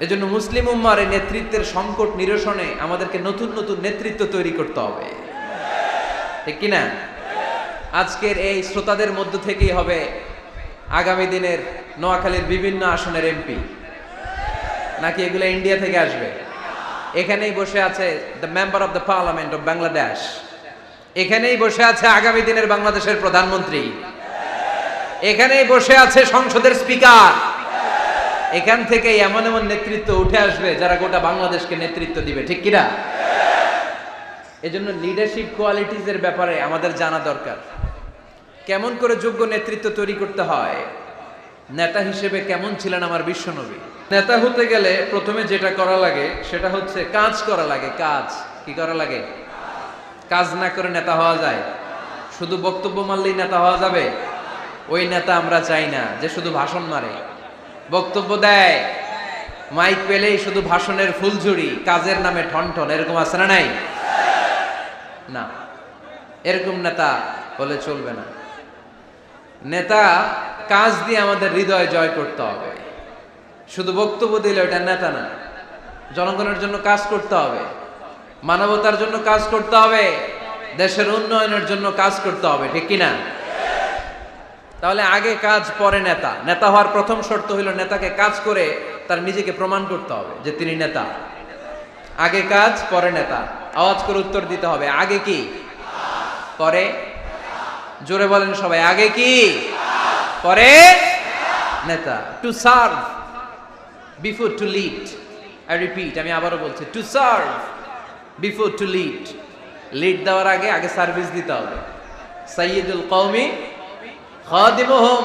এজন্য মুসলিম উম্মার এই নেতৃত্বের সংকট নিরসনে আমাদেরকে নতুন নতুন নেতৃত্ব তৈরি করতে হবে। ঠিক কিনা? আজকের এই শ্রোতাদের মধ্য থেকেই হবে আগামী দিনের নোয়াখালীর বিভিন্ন আসনের এমপি। নাকি এগুলো ইন্ডিয়া থেকে আসবে? এখানেই বসে আছে the member of the parliament of Bangladesh এখানেই বসে আছে আগামী দিনের বাংলাদেশের প্রধানমন্ত্রী। এখানেই বসে আছে সংসদের স্পিকার। এখান থেকে এমন এমন নেতৃত্ব উঠে আসবে যারা গোটা বাংলাদেশকে নেতৃত্ব দিবে, ঠিক কিনা? এজন্য লিডারশিপ কোয়ালিটিস এর ব্যাপারে আমাদের জানা দরকার। কেমন করে যোগ্য নেতৃত্ব তৈরি করতে হয়? নেতা হিসেবে কেমন ছিলেন আমার বিশ্বনবী? নেতা হতে গেলে প্রথমে যেটা করা লাগে সেটা হচ্ছে কাজ করা লাগে, কাজ। কি করা লাগে? কাজ না করে নেতা হওয়া যায়। শুধু বক্তব্য মারলেই নেতা হওয়া যাবে? ওই নেতা আমরা চাই না যে শুধু ভাষণ মারে। বক্তব্য দেয়। মাইক পেলেই শুধু ভাষণের ফুলঝুরি, কাজের নামে ঠন ঠনঠন, এরকম আছে না নাই? না, এরকম নেতা হলে চলবে না। নেতা, কাজ দিয়ে আমাদের হৃদয় জয় করতে হবে। শুধু বক্তব্য দিলে ওটা নেতা না, জনগণের জন্য কাজ করতে হবে, মানবতার জন্য কাজ করতে হবে, দেশের উন্নয়নের জন্য কাজ করতে হবে, ঠিক কিনা? তাহলে আগে কাজ পরে নেতা। নেতা হওয়ার প্রথম শর্ত হইল নেতাকে কাজ করে তার নিজেকে প্রমাণ করতে হবে যে তিনি নেতা। আগে কাজ, পরে নেতা। আওয়াজ করে উত্তর দিতে হবে, আগে কি? পরে? জোরে বলেন সবাই, আগে কি? পরে? নেতা। To serve before to lead I repeat আমি আবারও বলছি to serve before to lead lead দেওয়ার আগে আগে সার্ভিস দিতে হবে। সাইয়দুল কওমি খাদিমুহুম।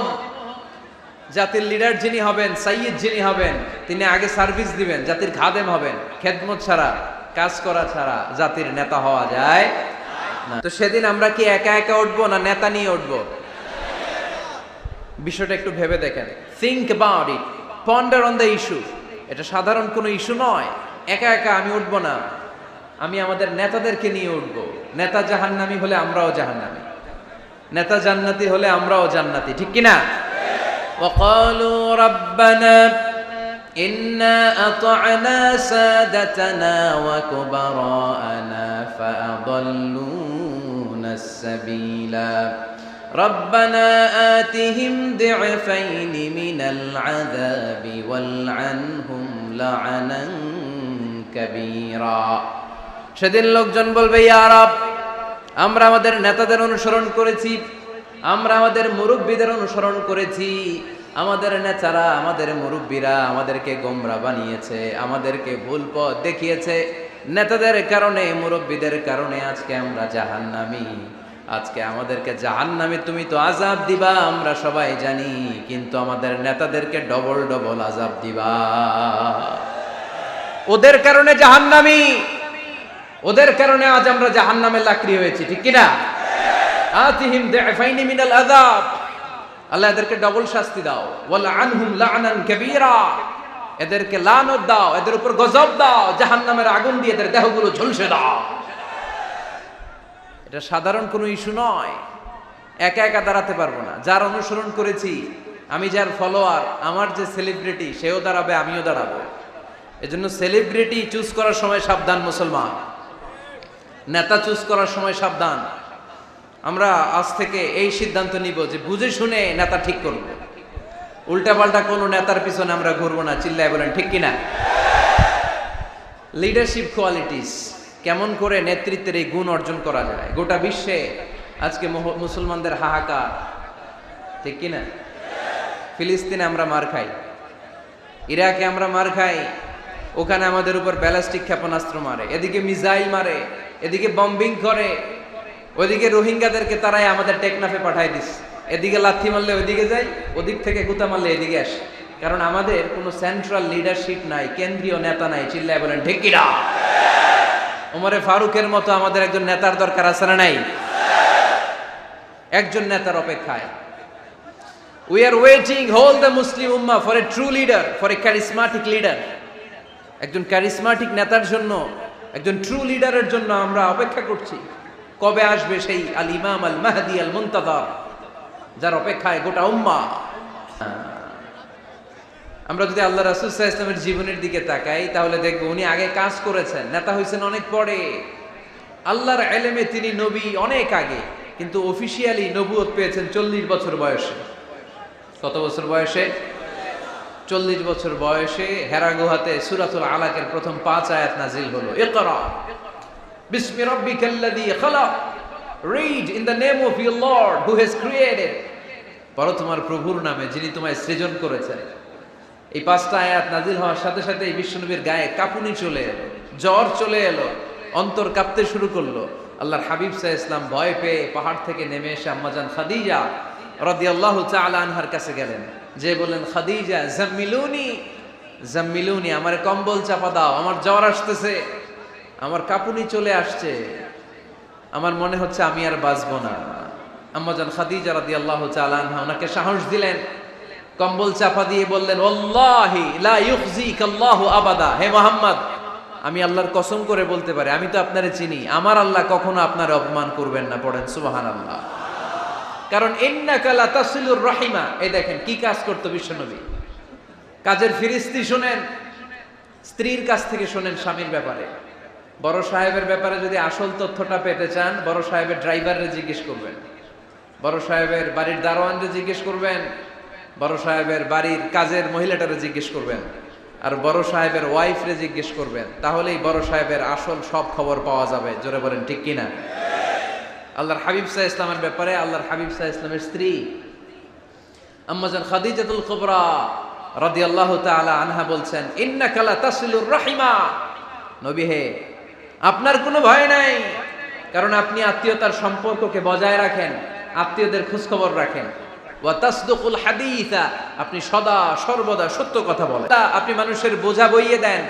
জাতির লিডার যিনি হবেন সাইয়দ যিনি হবেন, তিনি আগে সার্ভিস দিবেন, জাতির খাদেম হবেন। খেদমত ছাড়া, কাজ করা ছাড়া জাতির নেতা হওয়া যায় তো সেদিন আমরা কি একা একা উঠবো না নেতা নিয়ে উঠবো? বিষয়টা একটু ভেবে দেখেন। Think about it ponder on the issue এটা সাধারণ কোনো ইস্যু নয়। একা একা আমি উঠবো না। আমি আমাদের নেতাদেরকে নিয়ে উঠবো। নেতা জাহান্নামি হলে আমরাও জাহান্নামি। নেতা জান্নাতি হলে আমরাও জান্নাতি ঠিক কিনা وقالوا ربنا إنا أطعنا سادتنا وكبراءنا فأضلونا السبيلا ربنا آتهم ضعفين من العذاب والعنهم لعنا كبيرا সেদিন লোকজন বলবে ইয়ারাব আমরা আমাদের নেতাদের অনুসরণ করেছি, আমরা আমাদের মুরব্বীদের অনুসরণ করেছি। আমাদের নেতারা, আমাদের মুরব্বীরা আমাদেরকে গোমরা বানিয়েছে, আমাদেরকে ভুল পথ দেখিয়েছে। নেতাদের কারণে, মুরব্বীদের কারণে আজকে আমরা জাহান্নামি। আজকে আমাদেরকে জাহান্নামে তুমি তো আজাব দিবা, আমরা সবাই জানি, কিন্তু আমাদের নেতাদেরকে ডবল ডবল আজাব দিবা। ওদের কারণে জাহান্নামি। ওদের কারণে আজ আমরা জাহান্নামে লাকড়ি হয়েছি, ঠিক কিনা? আল্লাহ এদেরকে ডবল শাস্তি দাও। আনহুম এদেরকে দাও, এদের উপর গজব দাও, জাহান্নামের আগুন দিয়ে এদের দেহগুলো দাও। এটা সাধারণ কোনো ইস্যু নয়। একা একা দাঁড়াতে পারব না। যার অনুসরণ করেছি, আমি যার ফলোয়ার, আমার যে সেলিব্রিটি সেও দাঁড়াবে, আমিও দাঁড়াবো। এজন্য সেলিব্রিটি চুজ করার সময় সাবধান মুসলমান। নেতা চুজ করার সময় সাবধান। আমরা আজ থেকে এই সিদ্ধান্ত নিব যে বুঝে শুনে নেতা ঠিক করব। উল্টাপাল্টা কোনো নেতার পিছনে আমরা ঘুরবো না, চিল্লায় বলেন, ঠিক কিনা? লিডারশিপ কোয়ালিটিস কেমন করে নেতৃত্বের এই গুণ অর্জন করা যায়? গোটা বিশ্বে আজকে মুসলমানদের হাহাকার, ঠিক কিনা? ফিলিস্তিনে আমরা মার খাই, ইরাকে আমরা মার খাই, ওখানে আমাদের উপর ব্যালাস্টিক ক্ষেপণাস্ত্র মারে, এদিকে মিজাইল মারে এদিকে বম্বিং করে, ওইদিকে রোহিঙ্গাদেরকে তারাই আমাদের টেকনাফে পাঠায় দিস। এদিকে লাথি মারলে ওইদিকে যাই, ওদিক থেকে গুতা মারলে এদিকে আসে। কারণ আমাদের কোনো সেন্ট্রাল লিডারশিপ নাই, কেন্দ্রীয় নেতা নাই, চিল্লায় বলেন ঢেকিরা ওমরে ফারুকের মতো আমাদের একজন নেতার দরকার আছে না নাই? একজন নেতার অপেক্ষায়। We are waiting whole the Muslim ummah for a true leader for a charismatic leader একজন ক্যারিসমাটিক নেতার জন্য একজন ট্রু লিডারের জন্য আমরা অপেক্ষা করছি। কবে আসবে সেই আল ইমাম আল মাহাদি আল মুনতাদার যার অপেক্ষায় গোটা উম্মা। আমরা যদি আল্লাহ রাসুল ইসলামের জীবনের দিকে তাকাই, তাহলে দেখব উনি আগে কাজ করেছেন, নেতা হয়েছেন অনেক পরে। আল্লাহর এলেমে তিনি নবী অনেক আগে, কিন্তু অফিসিয়ালি নবুয়ত পেয়েছেন চল্লিশ বছর বয়সে। কত বছর বয়সে? চল্লিশ বছর বয়সে হেরা গুহাতে সুরাতুল আলাকের প্রথম পাঁচ আয়াত নাজিল হলো। ইকরা। বিসমি রাব্বিকাল্লাযী খালাক। Read in the name of your Lord who has created তোমার প্রভুর নামে যিনি তোমায় সৃজন করেছেন। এই পাঁচটা আয়াত নাজিল হওয়ার সাথে সাথে এই বিশ্বনবীর গায়ে কাঁপুনি চলে এলো, জ্বর চলে এলো, অন্তর কাঁপতে শুরু করল। আল্লাহর হাবিব সাহ ইসলাম ভয় পেয়ে পাহাড় থেকে নেমে এসে আম্মাজান খাদিজা রাদিয়াল্লাহু তাআলা আনহার কাছে গেলেন। যে বললেন, খাদিজা, জাম্মিলুনি জাম্মিলুনি, আমার কম্বল চাপা দাও, আমার জ্বর আসতেছে, আমার কাঁপুনি চলে আসছে, আমার মনে হচ্ছে আমি আর বাঁচবো না। আম্মাজান খাদিজা রাদিয়াল্লাহু তাআলা আনহা ওনাকে সাহস দিলেন, কম্বল চাপা দিয়ে বললেন, ওয়াল্লাহি লা ইউখজিকাল্লাহু আবাদা। হে মোহাম্মদ, আমি আল্লাহর কসম করে বলতে পারি, আমি তো আপনারে চিনি, আমার আল্লাহ কখনো আপনার অপমান করবেন না, পড়েন সুবহানাল্লাহ। কারণ ইন্নাকা লা তাসিলুর রাহিমা। এই দেখেন, কি কাজ করতো বিশ্বনবী? কাজের ফিরিস্তি শোনেন, স্ত্রীর কাছ থেকে শোনেন স্বামীর ব্যাপারে। বড় সাহেবের ব্যাপারে যদি আসল তথ্যটা পেতে চান, বড় সাহেবের ড্রাইভাররে জিজ্ঞেস করবেন। বড় সাহেবের বাড়ির দারোয়ানরে জিজ্ঞেস করবেন। বড় সাহেবের বাড়ির কাজের মহিলাটারে জিজ্ঞেস করবেন। আর বড় সাহেবের ওয়াইফরে জিজ্ঞেস করবেন। তাহলেই বড় সাহেবের আসল সব খবর পাওয়া যাবে। জোরে বলেন, ঠিক কিনা? আল্লাহর হাবিব সাহা ইসলামের ব্যাপারে, আল্লাহর হাবিব সাহা ইসলামের স্ত্রী। আম্মাজান খাদিজাতুল কুবরা রাদিয়াল্লাহু তাআলা আনহা বলছেন, ইন্নাকা লা তাসিলুর রাহিমা। নবী হে, আপনার কোনো ভয় নাই, কারণ আপনি আত্মীয়তার সম্পর্ককে বজায় রাখেন, আত্মীয়দের খোঁজ খবর রাখেন। ওয়া তাসদুকুল হাদিসা, আপনি সদা, সর্বদা সত্য কথা বলেন। আপনি মানুষের বোঝা বইয়ে দেন,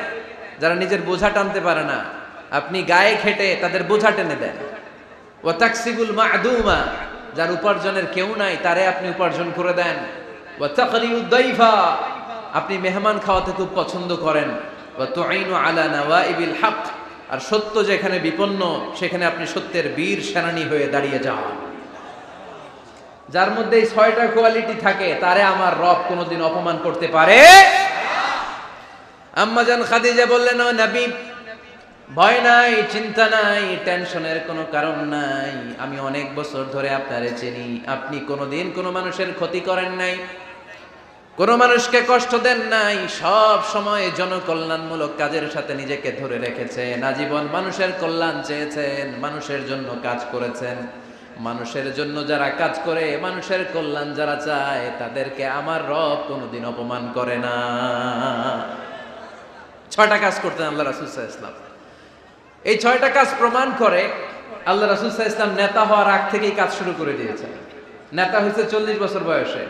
যারা নিজের বোঝা টানতে পারে না। আপনি গায়ে খেটে তাদের বোঝা টেনে দেন। ওয়া তাকসিবুল মা'দুমা, যার উপার্জনের কেউ নাই, তারে আপনি উপার্জন করে দেন। ওয়া তাকরিউদ দাইফা, আপনি মেহমান খাওয়াতে খুব পছন্দ করেন। হক, আর সত্য যেখানে বিপন্ন, সেখানে আপনি সত্যের বীর সেনানী হয়ে দাঁড়িয়ে যান। যার মধ্যে এই ছয়টা কোয়ালিটি থাকে, তারে আমার রব কোনোদিন অপমান করতে পারে। আম্মাজান খাদিজা বললেন, ও নবী ভয় নাই, চিন্তা নাই, টেনশনের কোনো কারণ নাই। আমি অনেক বছর ধরে আপনারে চিনি। আপনি কোনোদিন কোনো মানুষের ক্ষতি করেন নাই, কোনো মানুষকে কষ্ট দেন নাই। সব সময় জনকল্যাণমূলক কাজের সাথে নিজেকে ধরে রেখেছেন। আজীবন মানুষের কল্যাণ চেয়েছেন, মানুষের জন্য কাজ করেছেন। মানুষের জন্য যারা কাজ করে, মানুষের কল্যাণ যারা চায়, তাদেরকে আমার রব কোনোদিন অপমান করে না। ছটা কাজ করতেন আল্লাহ রাসুল ইসলাম এই ছয়টা কাজ প্রমাণ করে আল্লাহ রাসুল ইসলাম নেতা হওয়ার আগ থেকেই কাজ শুরু করে দিয়েছে নেতা হয়েছে চল্লিশ বছর বয়সে।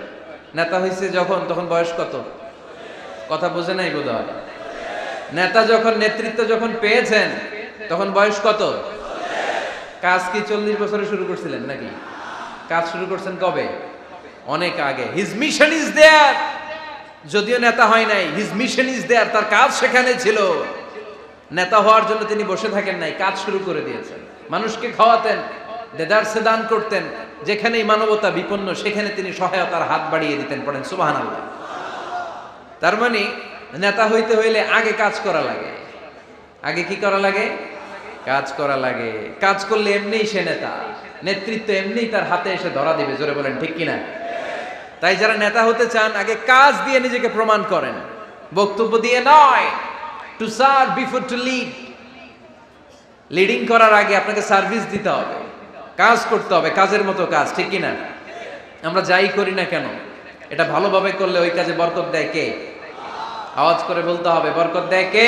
নেতা হয়েছে যখন, তখন বয়স কত? কথা বোঝে নাই বোধ হয় নেতা যখন নেতৃত্ব যখন পেয়েছেন, তখন বয়স কত? কাজ কি চল্লিশ বছরে শুরু করছিলেন নাকি? কাজ শুরু করছেন কবে? অনেক আগে। হিজ মিশন ইজ দেয়ার যদিও নেতা হয় নাই হিজ মিশন ইজ দেয়ার তার কাজ সেখানে ছিল। নেতা হওয়ার জন্য তিনি বসে থাকেন নাই, কাজ শুরু করে দিয়েছেন। মানুষকে খাওয়াতেন, দেদারসে দান করতেন, যেখানেই মানবতা বিপন্ন, সেখানে তিনি সহায়তার হাত বাড়িয়ে দিতেন পড়েন সুবাহান আল্লাহ তার মানে নেতা হইতে হইলে আগে কাজ করা লাগে। আগে কি করা লাগে? কাজ করা লাগে। কাজ করলে এমনিই সে নেতা। নেতৃত্ব এমনিই তার হাতে এসে ধরা দিবে, জোরে বলেন, ঠিক কিনা? তাই যারা নেতা হতে চান, আগে কাজ দিয়ে নিজেকে প্রমাণ করেন। বক্তব্য দিয়ে নয় to serve before to lead leading করার আগে আপনাকে সার্ভিস দিতে হবে। কাজ করতে হবে, কাজের মতো কাজ, ঠিক কিনা? আমরা যাই করি না কেন? এটা ভালোভাবে করলে ওই কাজে বরকত দেয় কে? আওয়াজ করে বলতে হবে, বরকত দেয় কে?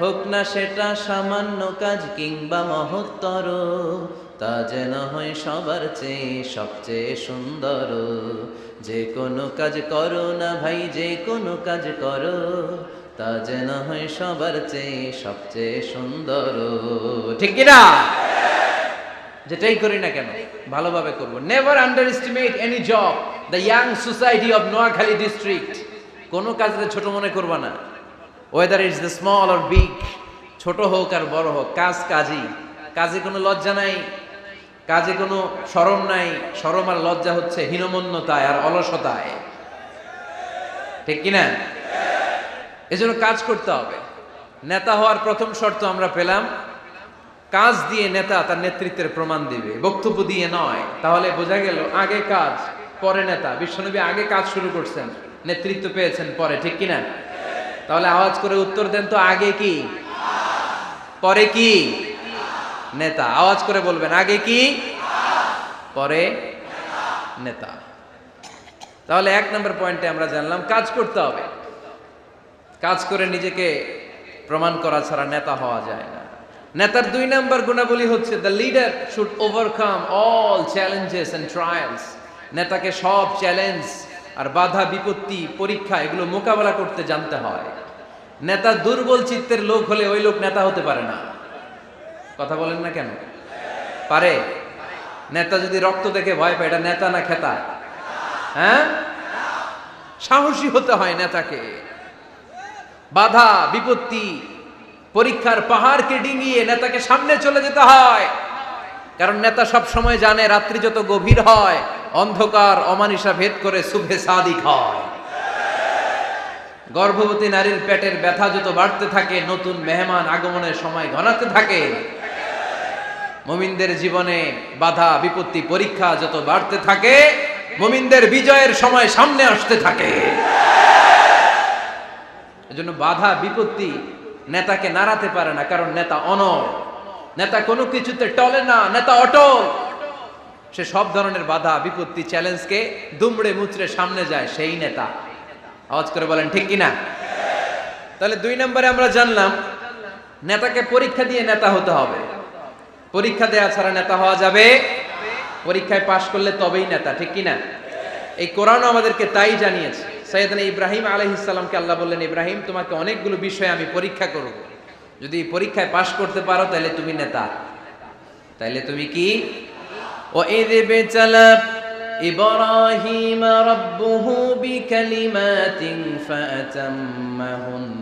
হোক না সেটা সামান্য কাজ কিংবা মহত্তর, তা যেন হয় সবার চেয়ে সবচেয়ে সুন্দর। যে কোনো কাজ করো না ভাই, যে কোনো কাজ করো, তা যেন হয় সবার চেয়ে সবচেয়ে সুন্দর। ঠিক কিনা? যেটাই করি না কেন, ভালোভাবে করব। Never underestimate any job the young society of Noakhali district কোনো কাজে ছোট মনে করবা না। Whether is the small or big ছোট হোক আর বড় হোক, কাজ কাজই। কাজে কোনো লজ্জা নাই, কাজে কোনো সরম নাই সরম আর লজ্জা হচ্ছে হীনমন্যতায় আর অলসতায়। ঠিক কিনা এজন্য কাজ করতে হবে। নেতা হওয়ার প্রথম শর্ত আমরা পেলাম, কাজ দিয়ে নেতা তার নেতৃত্বের প্রমাণ দিবে। বক্তব্য দিয়ে নয়। তাহলে বোঝা গেল আগে কাজ, পরে নেতা। বিশ্বনবী আগে কাজ শুরু করছেন, নেতৃত্ব পেয়েছেন পরে। ঠিক কিনা তাহলে আওয়াজ করে উত্তর দেন তো আগে কি? পরে কি? নেতা। আওয়াজ করে বলবেন, আগে কি? পরে নেতা। তাহলে এক নম্বর পয়েন্টে আমরা জানলাম, কাজ করতে হবে। কাজ করে নিজেকে প্রমাণ করা ছাড়া নেতা হওয়া যায় না। নেতার দুই নাম্বার গুণাবলী হচ্ছে the leader should overcome all challenges and trials নেতাকে সব চ্যালেঞ্জ আর বাধা, বিপত্তি, পরীক্ষা, এগুলো মোকাবেলা করতে জানতে হয়। নেতা দুর্বল চিত্তের লোক হলে ওই লোক নেতা হতে পারে না। কথা বলেন না কেন? পারে। নেতা যদি রক্ত দেখে ভয় পায়, এটা নেতা না খেতা? হ্যাঁ? সাহসী হতে হয় নেতাকে। বাধা, বিপত্তি, পরীক্ষার পাহাড়কে ডিঙিয়ে নেতাকে সামনে চলে যেতে হয়। কারণ নেতা সব সময় জানে, রাত্রি যত গভীর হয়, অন্ধকার, অমানিসা ভেদ করে শুভে সাদিক হয়। গর্ভবতী নারীর পেটের ব্যথা যত বাড়তে থাকে, নতুন মেহমান আগমনের সময় ঘনাতে থাকে। মমিনদের জীবনে বাধা, বিপত্তি, পরীক্ষা যত বাড়তে থাকে, মমিনদের বিজয়ের সময় সামনে আসতে থাকে। এজন্য বাধা, বিপত্তি নেতাকে নাড়াতে পারে না, কারণ নেতা অনর নেতা কোনো কিছুতে টলে না, নেতা অটল। সে সব ধরনের বাধা, বিপত্তি চ্যালেঞ্জকে দুমড়ে মুচড়ে সামনে যায় সেই নেতা। আওয়াজ করে বলেন, ঠিক কিনা? তাহলে দুই নম্বরে আমরা জানলাম, নেতাকে পরীক্ষা দিয়ে নেতা হতে হবে। পরীক্ষা দেওয়া ছাড়া নেতা হওয়া যাবে? পরীক্ষায় পাশ করলে তবেই নেতা, ঠিক কিনা? এই কোরআন আমাদেরকে তাই জানিয়েছে। সৈয়দনা ইব্রাহিম আলহিসাল্লামকে আল্লাহ বললেন, ইব্রাহিম, তোমাকে অনেকগুলো বিষয়ে আমি পরীক্ষা করব। যদি পরীক্ষায় পাশ করতে পারো তাহলে তুমি নেতা তাহলে তুমি কি ও এদে বেচালা إبراهيم ربه بكلمات فأتمهن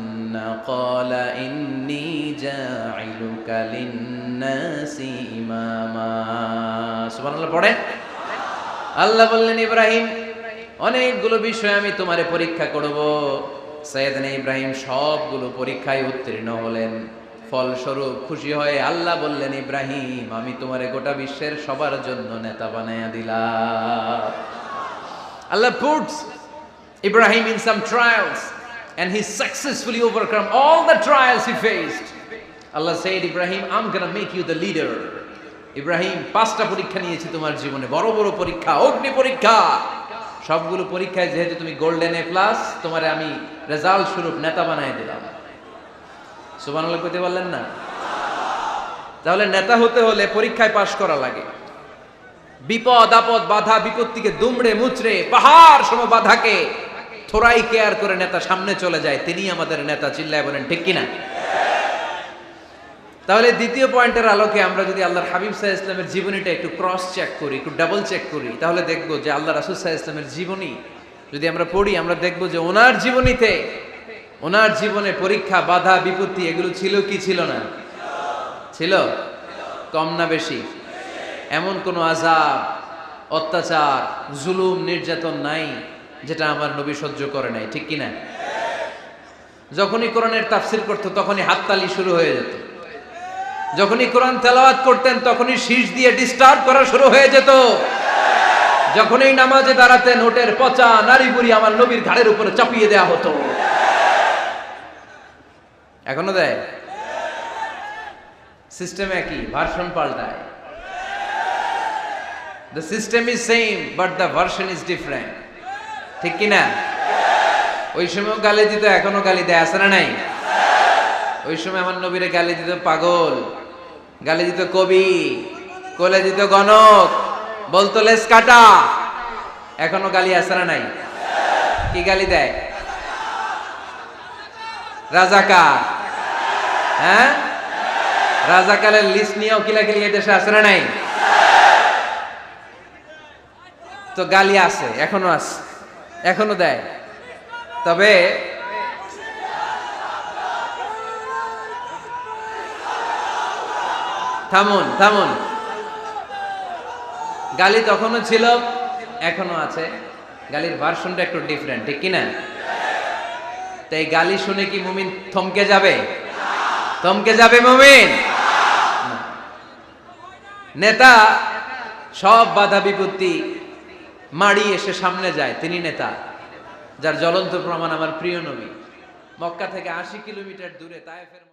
قال إني جاعلك للناس إماما سبحان الله পড়ে আল্লাহ বললেন ইব্রাহিম অনেকগুলো বিষয় আমি তোমারে পরীক্ষা করব সৈয়দনা ইব্রাহিম সবগুলো পরীক্ষায় উত্তীর্ণ হলেন ফলস্বরূপ খুশি হয়ে আল্লাহ বললেন ইব্রাহিম আমি তোমার গোটা বিশ্বের সবার জন্য নেতা বানাইয়া দিলাম আল্লাহ puts Ibrahim in some trials and he successfully overcome all the trials he faced. Allah said, Ibrahim, I'm gonna make you the leader. Ibrahim পাঁচটা পরীক্ষা নিয়েছি তোমার জীবনে বড় বড় পরীক্ষা অগ্নি পরীক্ষা সবগুলো পরীক্ষায় যেহেতু তুমি গোল্ডেন এ প্লাস তোমারে আমি রেজাল্ট স্বরূপ নেতা বানাই দিলাম। সুবহানাল্লাহ কইতে পারলেন না? তাহলে নেতা হতে হলে পরীক্ষায় পাশ করা লাগে। বিপদ, আপদ, বাধা, বিপত্তিকে দুমড়ে মুচড়ে পাহাড় সম বাধাকে থোড়াই কেয়ার করে নেতা সামনে চলে যায়। তিনি আমাদের নেতা, চিল্লায় বলেন, ঠিক কিনা? তাহলে দ্বিতীয় পয়েন্টের আলোকে আমরা যদি আল্লাহর হাবিব সাহা ইসলামের জীবনীটা একটু ক্রস চেক করি, একটু ডাবল চেক করি, তাহলে দেখব যে আল্লাহ রাসুল সাহা ইসলামের জীবনী, যদি আমরা পড়ি, আমরা দেখব যে ওনার জীবনীতে, ওনার জীবনে পরীক্ষা, বাধা, বিপত্তি, এগুলো ছিল কি ছিল না? ছিল? কম না বেশি? এমন কোনো আজাব অত্যাচার, জুলুম, নির্যাতন নাই, যেটা আমার নবী সহ্য করে নাই, ঠিক কিনা? যখনই কোরআনের তাফসির করতো, তখনই হাততালি শুরু হয়ে যেত। যখনই কোরআন তেলাওয়াত করতেন, তখনই শীষ দিয়ে ডিস্টার্ব করা শুরু হয়ে যেত। যখনই নামাজে দাঁড়াতেন নোটের পচা নারী বুড়ি আমার নবীর ঘাড়ের উপরে চাপিয়ে দেয়া হতো। এখনও দেয়? সিস্টেম একই ভার্সন পাল্টায়। The system is same but the version is different ঠিক কি না? ওই সময় গালি দিত, এখনও গালি দেয়, আছে না নাই? ওই সময় আমার নবীরে গালি দিত, পাগল। গালি দিত কবি, কোলে দিত গণক, বলতো লেস কাটা। এখনও গালি না নাই? কি গালি দেয়? রাজাকার। হ্যাঁ? রাজাকারের লিস্ট নিয়েও কিলাকিলি এই দেশে আছে না নাই? তো গালি আছে এখনও আছে এখনও দেয়। তবে থামুন থামুন। গালি তখনও ছিল এখনও আছে। গালির ভার্সনটা একটু ডিফারেন্ট ঠিক কিনা? তাই গালি শুনে কি মুমিন থমকে যাবে? থমকে যাবে মুমিন? নেতা, সব বাধা বিপত্তি মাড়ি এসে সামনে যায়, তিনি নেতা, যার জ্বলন্ত প্রমাণ আমার প্রিয় নবী। মক্কা থেকে আশি কিলোমিটার দূরে, তায়েফের